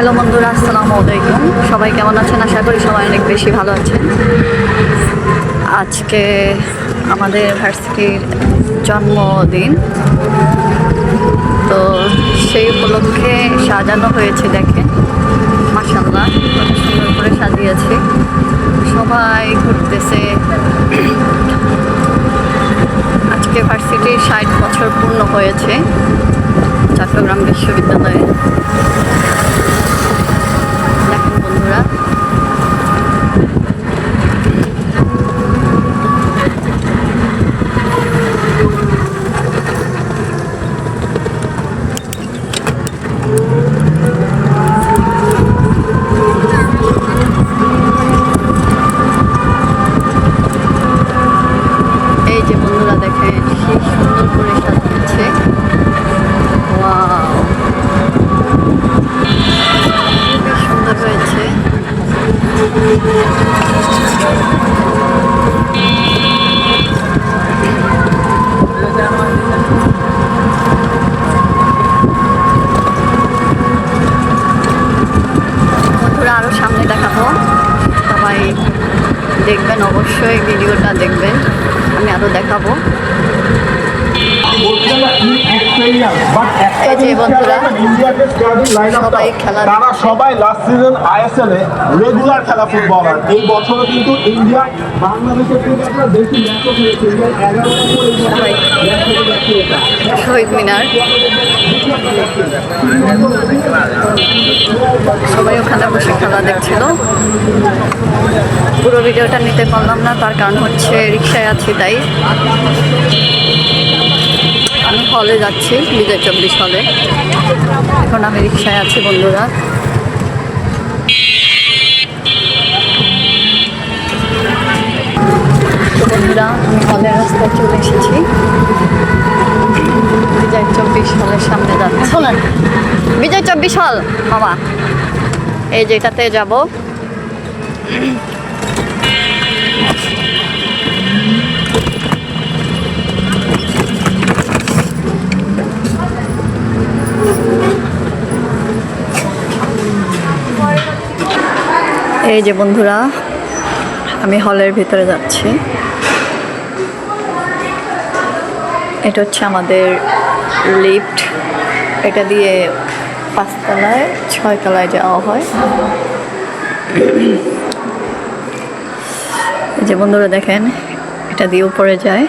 Hello বন্ধুরা, আসসালামু আলাইকুম। সবাই কেমন আছেন? আশা করি সবাই অনেক বেশি ভালো আছেন। আজকে আমাদের ভার্সিটির জন্মদিন। তো সেই উপলক্ষে সাজানো হয়েছে, দেখেন। মাসাল্লাহ কত সুন্দর করে সাজিয়েছে। সবাই ঘুরতেছে। আজকে ভার্সিটির ষাট বছর পূর্ণ হয়েছে। চট্টগ্রাম বিশ্ববিদ্যালয়ে দেখেন বন্ধুরা এই যে বন্ধুরা দেখেন কি সুন্দর করে সাজিয়েছে ওয়াও খুবই সুন্দর হয়েছে বন্ধুরা আরও সামনে দেখাবো সবাই দেখবেন অবশ্যই ভিডিওটা দেখবেন। আমি আরও দেখাবো। সবাই খেলা তারা সবাই লাস্ট সিজন আইএসএল এ রেগুলার খেলা ফুটবলার এই বছরও কিন্তু ইন্ডিয়া বাংলাদেশের বেশি ইন্ডিয়ার শহীদ মিনার সবাই ওখানে বসে খেলা দেখছিল। পুরো ভিডিওটা নিতে পারলাম না, তার কারণ হচ্ছে রিক্সায় আছি তাই। আমি হলে যাচ্ছি, বিজয় চব্বিশ হলে এখন আমি রিক্সায় আছি, বন্ধুরা। বন্ধুরা, আমি হলের রাস্তায় চলে এসেছি। চব্বিশ হলের সামনে যাচ্ছে। শোনেন বিজয় চব্বিশ হল বাবা। এই যেটাতে যাব। এই যে বন্ধুরা আমি হলের ভিতরে যাচ্ছি। এটা হচ্ছে আমাদের লিফট, এটা দিয়ে পাঁচতলায়, ছয়তলায় যাওয়া হয়। যে বন্ধুরা দেখেন, এটা দিয়ে উপরে যায়।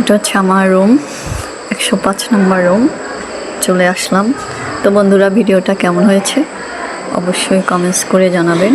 এটা হচ্ছে আমার রুম একশো পাঁচ নম্বর রুম চলে আসলাম। তো বন্ধুরা, ভিডিওটা কেমন হয়েছে? অবশ্যই কমেন্টস করে জানাবেন।